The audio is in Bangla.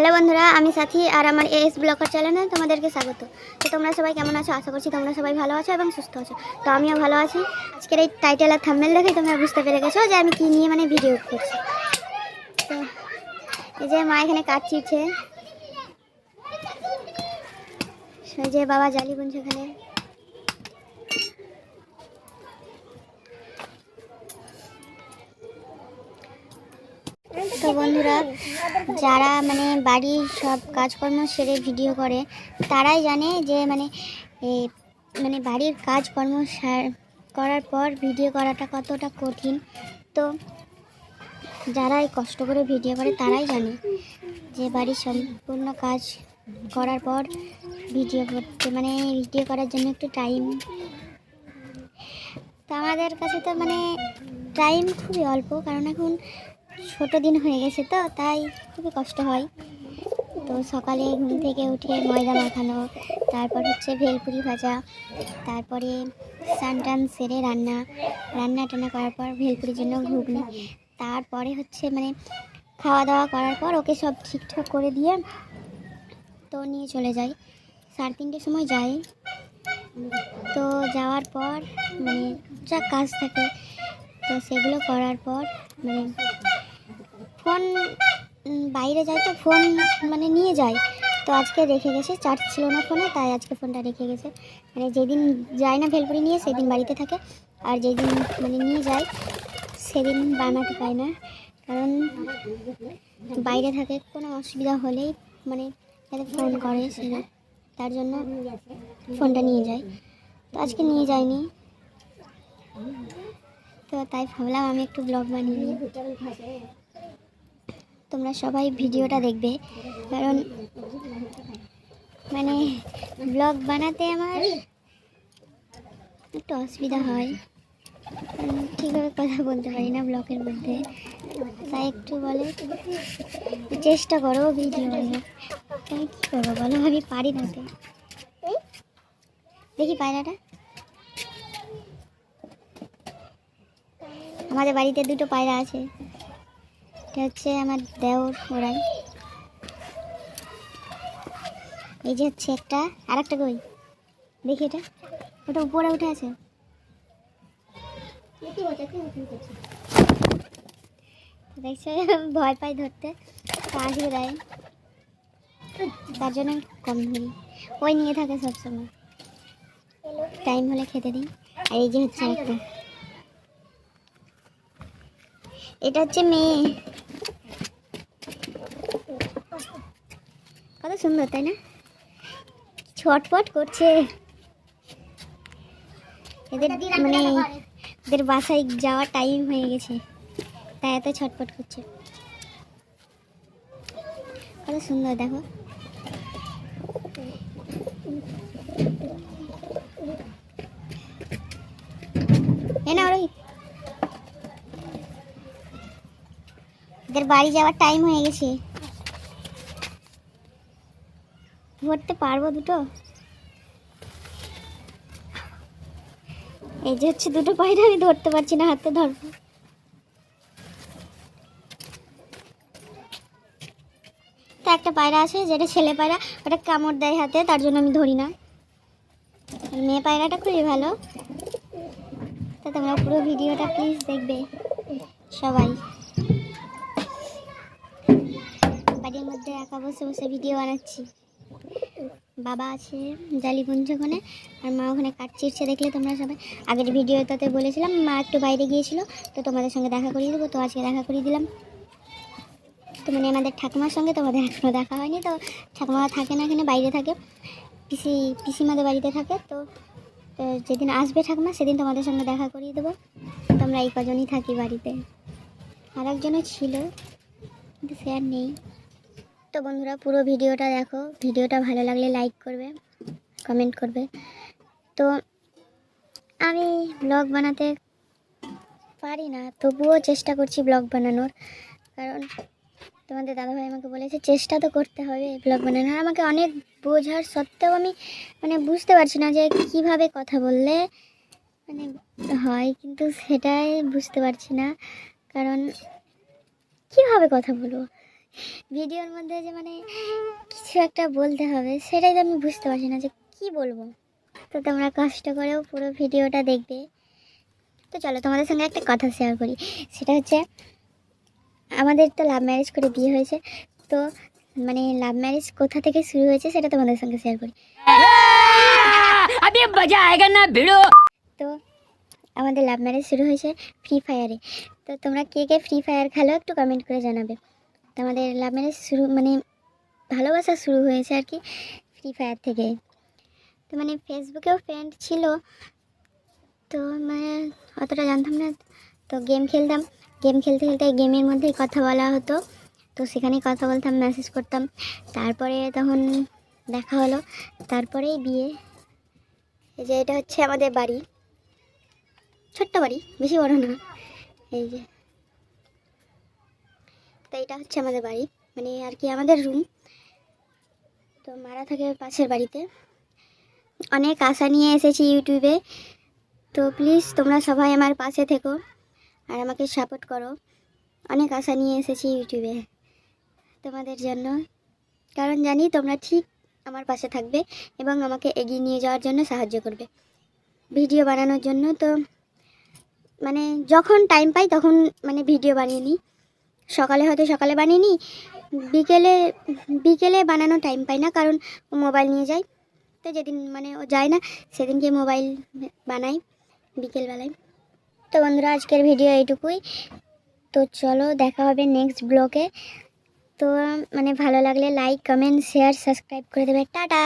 হ্যালো বন্ধুরা, আমি সাথী আর আমার এস ব্লকার চ্যানেলে তোমাদেরকে স্বাগত। তো তোমরা সবাই কেমন আছো? আশা করছি তোমরা সবাই ভালো আছো এবং সুস্থ আছো। তো আমিও ভালো আছি। আজকের এই টাইটেল আর থামেল দেখে তোমরা বুঝতে পেরে গেছো যে আমি কী নিয়ে মানে ভিডিও করছি। তো এই যে মা এখানে কাজ সেই যে বাবা জালি বুনছে এখানে। তো বন্ধুরা যারা মানে বাড়ির সব কাজকর্ম সেরে ভিডিও করে, তারাই জানে যে মানে মানে বাড়ির কাজকর্ম করার পর ভিডিও করাটা কতটা কঠিন। তো যারা এই কষ্ট করে ভিডিও করে, তারাই জানে যে বাড়ির সম্পূর্ণ কাজ করার পর ভিডিও করতে মানে ভিডিও করার জন্য একটু টাইম তো আমাদের কাছে তো মানে টাইম খুবই অল্প, কারণ এখন ছোট দিন হয়ে গেছে তো, তাই খুবই কষ্ট হয়। তো সকালে ঘুম থেকে উঠে ময়দা মাখানো, তারপর হচ্ছে ভেলপুরি ভাজা, তারপরে স্নান টান সেরে রান্না রান্না টান্না করার পর ভেলপুরির জন্য ঘুগনি, তারপরে হচ্ছে মানে খাওয়া দাওয়া করার পর ওকে সব ঠিকঠাক করে দিয়ে তো নিয়ে চলে যাই। সাড়ে তিনটের সময় যাই। তো যাওয়ার পর মানে যা কাজ থাকে, তো সেগুলো করার পর মানে ফোন বাইরে যাই তো ফোন মানে নিয়ে যায়। তো আজকে রেখে গেছে, চার্জ ছিল না ফোনে, তাই আজকে ফোনটা রেখে গেছে। মানে যেদিন যায় না ভেলপুরি নিয়ে, সেদিন বাড়িতে থাকে। আর যেদিন মানে নিয়ে যায়, সেদিন বানাতে পায় না। কারণ বাইরে থাকে, কোনো অসুবিধা হলেই মানে যাতে ফোন করে সেটা। তার জন্য ফোনটা নিয়ে যায়। তো আজকে নিয়ে যায়নি। তো তাই ভাবলাম আমি একটু ব্লগ বানিয়ে নিই। তোমরা সবাই ভিডিওটা দেখবে। কারণ মানে ব্লগ বানাতে আমার একটু অসুবিধা হয়। ঠিকভাবে কথা বলতে পারি না ব্লগের মধ্যে। তাই একটু বলে, চেষ্টা করো ভিডিও আমি কী করব বলো? আমি পারি না তো। দেখি পায়রাটা। আমাদের বাড়িতে দুটো পায়রা আছে। এটা হচ্ছে আমার দেওর ওরাই। এই যে হচ্ছে একটা আর একটা কই? দেখি এটা। ওটা উপরে উঠে আছে। দেখছ? ভয় পাই ধরতে। আসবে দেয় তার জন্য কম ধরি। ওই নিয়ে থাকে সবসময়। টাইম হলে খেতে দিই। আর এই যে হচ্ছে একটা এটা হচ্ছে মেয়ে। কত সুন্দর তাই না? ছটফট করছে। এদের মানে এদের বাসায় যাওয়ার টাইম হয়ে গেছে। তাই এত ছটফট করছে। কত সুন্দর দেখো। এ না এদের বাড়ি যাওয়ার টাইম হয়ে গেছে। ধরতে পারব দুটো? এই যে হচ্ছে দুটো পায়রা, আমি ধরতে পারছি না, হাতে ধরবো। তো একটা পায়রা আছে, যেটা ছেলে পায়রা, ওটা কামড় দেয় হাতে, তার জন্য আমি ধরি না। মেয়ে পায়রাটা খুবই ভালো। তো তোমরা পুরো ভিডিওটা প্লিজ দেখবে, সবাই। বাড়ির মধ্যে একা বসে বসে ভিডিও বানাচ্ছি। বাবা আছে জালি বুনছে ওখানে, আর মা ওখানে কাঠ চিরছে দেখলে তোমরা সবাই। আগের ভিডিওটাতে বলেছিলাম, মা একটু বাইরে গিয়েছিল, তো তোমাদের সঙ্গে দেখা করিয়ে দেবো, তো আজকে দেখা করিয়ে দিলাম। তো মানে আমাদের ঠাকুমার সঙ্গে তোমাদের এখনও দেখা হয়নি, তো ঠাকুমা থাকে না এখানে, বাইরে থাকে। পিসি, পিসিমাদের বাড়িতে থাকে, তো তো যেদিন আসবে ঠাকুমা, সেদিন তোমাদের সঙ্গে দেখা করিয়ে দেবো। তোমরা এই কজনই থাকি বাড়িতে। আর একজনও ছিল, কিন্তু সে আর নেই। তো বন্ধুরা, পুরো ভিডিওটা দেখো। ভিডিওটা ভালো লাগলে লাইক করবে কমেন্ট করবে। তো আমি ব্লগ বানাতে পারি না, তবুও চেষ্টা করছি ব্লগ বানানোর। কারণ তোমাদের দাদাভাই আমাকে বলেছে, চেষ্টা তো করতে হবে ব্লগ বানানোর। আমাকে অনেক বোঝার সত্ত্বেও আমি মানে বুঝতে পারছি না যে কীভাবে কথা বললে মানে হয়, কিন্তু সেটাই বুঝতে পারছি না। কারণ কীভাবে কথা বলব? ভিডিওর মধ্যে যে মানে কিছু একটা বলতে হবে সেটাই তো আমি বুঝতে পারছি না যে কি বলব। তো তোমরা কষ্ট করেও পুরো ভিডিওটা দেখবে। তো চলো তোমাদের সঙ্গে একটা কথা শেয়ার করি। সেটা হচ্ছে আমাদের তো লাভ ম্যারেজ করে বিয়ে হয়েছে। তো মানে লাভ ম্যারেজ কোথা থেকে শুরু হয়েছে সেটা তোমাদের সঙ্গে শেয়ার করি। তো আমাদের লাভ ম্যারেজ শুরু হয়েছে ফ্রি ফায়ারে তো তোমরা কে কে ফ্রি ফায়ার খেলো একটু কমেন্ট করে জানাবে। আমাদের লাভ ম্যারেজ শুরু মানে ভালোবাসা শুরু হয়েছে আর কি ফ্রি ফায়ার থেকে। তো মানে ফেসবুকেও ফ্রেন্ড ছিল, তো মানে অতটা জানতাম না। তো গেম খেলতাম গেম খেলতে খেলতে গেমের মধ্যেই কথা বলা হতো। তো সেখানেই কথা বলতাম মেসেজ করতাম। তারপরে তখন দেখা হলো, তারপরেই বিয়ে। এই যে এটা হচ্ছে আমাদের বাড়ি। ছোট্ট বাড়ি, বেশি বড় না। এই যে। তো এটা হচ্ছে আমাদের বাড়ি। মানে আর কি আমাদের রুম তো মারা থাকে পাশের বাড়িতে। অনেক আশা নিয়ে এসেছি ইউটিউবে। তো প্লিজ তোমরা সবাই আমার পাশে থেকো আর আমাকে সাপোর্ট করো। অনেক আশা নিয়ে এসেছি ইউটিউবে তোমাদের জন্য। কারণ জানি তোমরা ঠিক আমার পাশে থাকবে এবং আমাকে এগিয়ে নিয়ে যাওয়ার জন্য সাহায্য করবে। ভিডিও বানানোর জন্য তো মানে যখন টাইম পাই তখন মানে ভিডিও বানিয়ে নিই। সকালে হয়তো সকালে বানিয়ে নিই। বিকেলে বিকেলে বানানো টাইম পাই না, কারণ মোবাইল নিয়ে যায় তো যেদিন মানে ও যায় না, সেদিনকে মোবাইল বানাই বিকেলবেলায়। তো বন্ধুরা, আজকের ভিডিও এইটুকুই। তো চলো, দেখা হবে নেক্সট ব্লগে তো মানে ভালো লাগলে লাইক কমেন্ট শেয়ার সাবস্ক্রাইব করে দেবে। টাটা!